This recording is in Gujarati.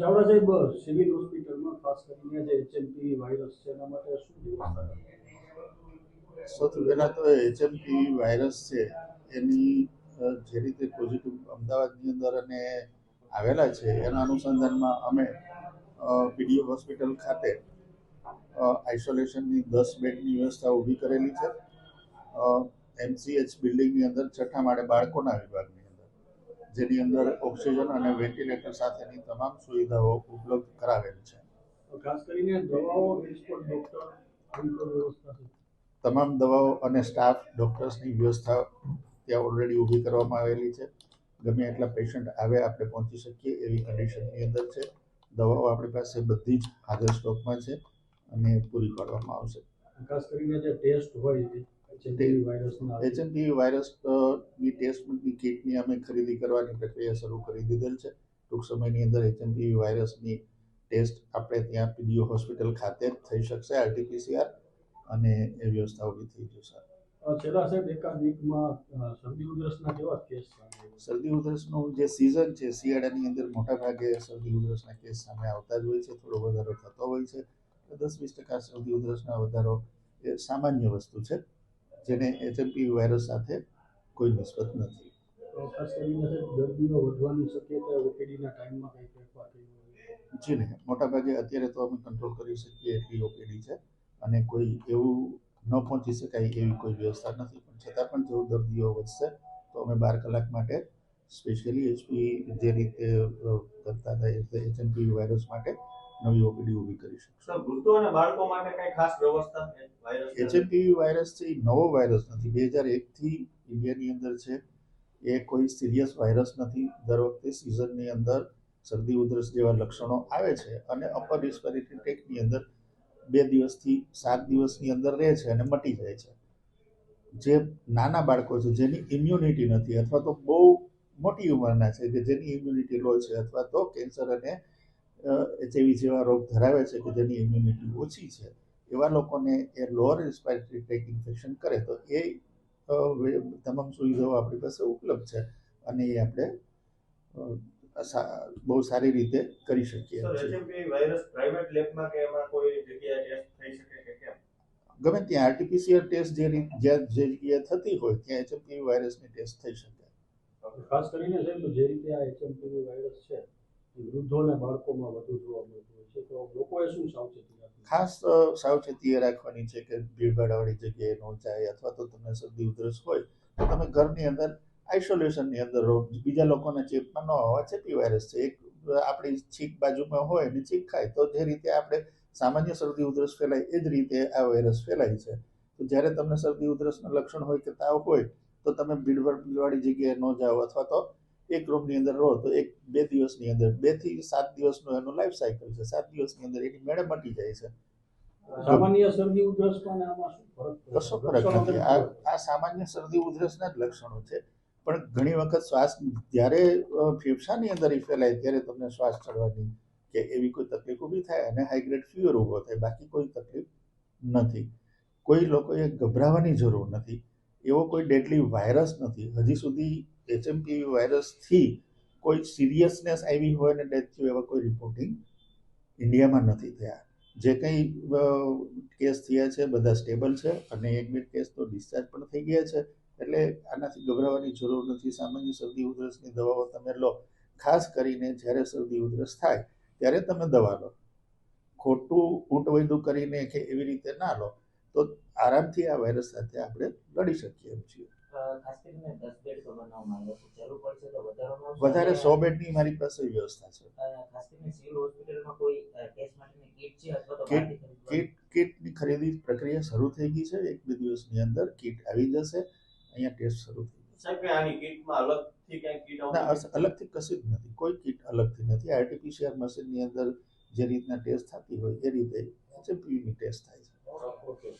ચાવડા સાહેબ સિવિલ હોસ્પિટલમાં ખાસ કરીને જે એચએમપી વાયરસ છે, એના માટે શું વ્યવસ્થા સૌથી પહેલાં તો એચએમપી વાયરસ છે, એની જે રીતે પોઝિટિવ અમદાવાદની અંદર અને આવેલા છે, એના અનુસંધાનમાં અમે પીડીઓ હોસ્પિટલ ખાતે આઇસોલેશનની દસ બેડની વ્યવસ્થા ઊભી કરેલી છે. એમસીએચ બિલ્ડિંગની અંદર છઠ્ઠા માળે બાળકોના વિભાગની. જેની અંદર ઓક્સિજન અને વેન્ટિલેટર સાથેની તમામ સુવિધાઓ ઉપલબ્ધ કરાવેલ છે. ખાસ કરીને દવાઓ ડોક્ટર તમામ દવાઓ અને સ્ટાફ ડૉક્ટર્સની વ્યવસ્થા ત્યાં ઓલરેડી ઊભી કરવામાં આવેલી છે. ગમે એટલા પેશન્ટ આવે આપણે પહોંચી શકીએ એવી કન્ડિશનની અંદર છે. દવાઓ આપણી પાસે બધી જ હાજર સ્ટોકમાં છે અને પૂરી પાડવામાં આવશે. ખાસ કરીને જે ટેસ્ટ હોય એચએમપી વાયરસના ટેસ્ટની કિટની અમે ખરીદી કરવાની પ્રક્રિયા શરૂ કરી દીધેલ છે. ટૂંક સમયની અંદર એચએનપીવી વાયરસની ટેસ્ટ આપણે ત્યાં પીડીઓ હોસ્પિટલ ખાતે જ થઈ શકશે આરટીપીસીઆર અને એ વ્યવસ્થા ઊભી થઈ જશે. છેલ્લા સાહેબ એકાદ વીકમાં શરદી ઉધરસના કેવા કેસ શરદી ઉધરસનો જે સિઝન છે શિયાળાની અંદર મોટા ભાગે શરદી ઉધરસના કેસ સામે આવતા જ હોય છે થોડો વધારો થતો હોય છે. દસ વીસ ટકા શરદી ઉધરસના વધારો એ સામાન્ય વસ્તુ છે. જેને એચએમપી વાયરસ સાથે કોઈ નિસ્બત નથી. જી ને મોટાભાગે અત્યારે તો અમે કંટ્રોલ કરી શકીએ એટલી ઓપીડી છે અને કોઈ એવું ન પહોંચી શકાય એવી કોઈ વ્યવસ્થા નથી. પણ છતાં પણ જો દર્દીઓ વધશે તો અમે બાર કલાક માટે સ્પેશિયલી એચપી જે રીતે કરતા હતા એચએમપી વાયરસ માટે નવી ઓપીડી ઊભી કરી શકશું. સર વૃદ્ધો અને બાળકો માટે કઈ ખાસ વ્યવસ્થા છે? વાયરસ એચએમપી વાયરસ છે એ નવો વાયરસ નથી. બે હજાર એકથી ઇન્ડિયાની અંદર છે એ કોઈ સિરિયસ વાયરસ નથી. દર વખતે સિઝનની અંદર શરદી ઉધરસ જેવા લક્ષણો આવે છે અને અપર રિસ્પિરેટરી ટેકની અંદર બે દિવસથી સાત દિવસની અંદર રહે છે અને મટી જાય છે. જે નાના બાળકો છે જેની ઇમ્યુનિટી નથી અથવા તો બહુ મોટી ઉંમરના છે કે જેની ઇમ્યુનિટી લો છે અથવા તો કેન્સર અને એચઆઈવી જેવા રોગ ધરાવે છે કે જેની ઇમ્યુનિટી ઓછી છે એવા લોકોને એ લોઅર રિસ્પાયરેટરી ટ્રેક ઇન્ફેક્શન કરે તો એ તમામ સુવિધાઓ આપણી પાસે ઉપલબ્ધ છે અને એ આપણે બહુ સારી રીતે કરી શકીએ એચએમપી વાયરસ પ્રાઇવેટ લેબમાં કે એમાં કોઈ જગ્યાએ થઈ શકે ગમે ત્યાં આરટીપીસીઆર ટેસ્ટ જે રીત જ્યાં જે જગ્યાએ થતી હોય ત્યાં એચએમપી વાયરસની ટેસ્ટ થઈ શકે. ખાસ કરીને સાહેબ જે રીતે આ એચએમપીવી વાયરસ છે એ વૃદ્ધો અને બાળકોમાં વધુ જોવા મળતું હોય છે. તો લોકોએ શું સાવચેતી ખાસ સાવચેતી એ રાખવાની છે કે ભીડભાડવાળી જગ્યાએ ન જાય અથવા તો તમને શરદી ઉધરસ હોય તો તમે ઘરની અંદર આઇસોલેશનની અંદર રહો. બીજા લોકોને ચેપમાં ન હોવા ચેપી વાયરસ છે. એક આપણી છીક બાજુમાં હોય ને છીક ખાય તો જે રીતે આપણે સામાન્ય શરદી ઉધરસ ફેલાય એ જ રીતે આ વાયરસ ફેલાય છે. તો જ્યારે તમને શરદી ઉધરસના લક્ષણ હોય કે તાવ હોય તો તમે ભીડભાડવાળી જગ્યાએ ન જાઓ અથવા તો એક રૂમની અંદર રહો તો એક બે દિવસની અંદર બેથી સાત દિવસનો એનો લાઈફ સાયકલ છે. સાત દિવસની અંદર એની મેળે મટી જાય છે. સામાન્ય શરદી ઉધરસ? કશો ફરક નથી. આ આ સામાન્ય શરદી ઉધરસના જ લક્ષણો છે. પણ ઘણી વખત શ્વાસ જ્યારે ફેફસાની અંદર એ ફેલાય ત્યારે તમને શ્વાસ ચડવાની કે એવી કોઈ તકલીફ ઊભી થાય અને હાઈગ્રેડ ફીવર ઊભો થાય. બાકી કોઈ તકલીફ નથી. કોઈ લોકોએ ગભરાવાની જરૂર નથી. એવો કોઈ ડેડલી વાયરસ નથી. હજી સુધી એચએમપી વાયરસથી કોઈ સિરિયસનેસ આવી હોય અને ડેથ થયું એવા કોઈ રિપોર્ટિંગ ઇન્ડિયામાં નથી થયા. જે કંઈ કેસ થયા છે, બધા સ્ટેબલ છે અને એક બે કેસ તો ડિસ્ચાર્જ પણ થઈ ગયા છે. એટલે આનાથી ગભરાવાની જરૂર નથી. સામાન્ય શરદી, ઉધરસની દવાઓ તમે લો. ખાસ કરીને જ્યારે શરદી, ઉધરસ થાય, ત્યારે તમે દવા લો. ખોટું ઊંટ વૈદું કરીને કે એવી રીતે ના લો, તો આરામથી આ વાયરસ સાથે આપણે લડી શકીએ એમ છીએ. વધારે સો બેડની મારી પાસે વ્યવસ્થા છે. અ, ખાસ સિવિલ હોસ્પિટલમાં કોઈ ટેસ્ટ છે અથવા તો કીટ- કીટની ખરીદી પ્રક્રિયા શરૂ થઈ ગઈ છે. એક બે દિવસની અંદર કીટ આવી જશે. અહીંયા ટેસ્ટ શરૂ થઈ જશે અલગથી કઈ કીટ ના અલગથી કશું જ નથી. કોઈ કીટ અલગથી નથી. આરટીપીસીઆર મશીનની અંદર જે રીતના ટેસ્ટ થતી હોય એ રીતે એચએમપીવીની ટેસ્ટ થાય છે. ઓકે.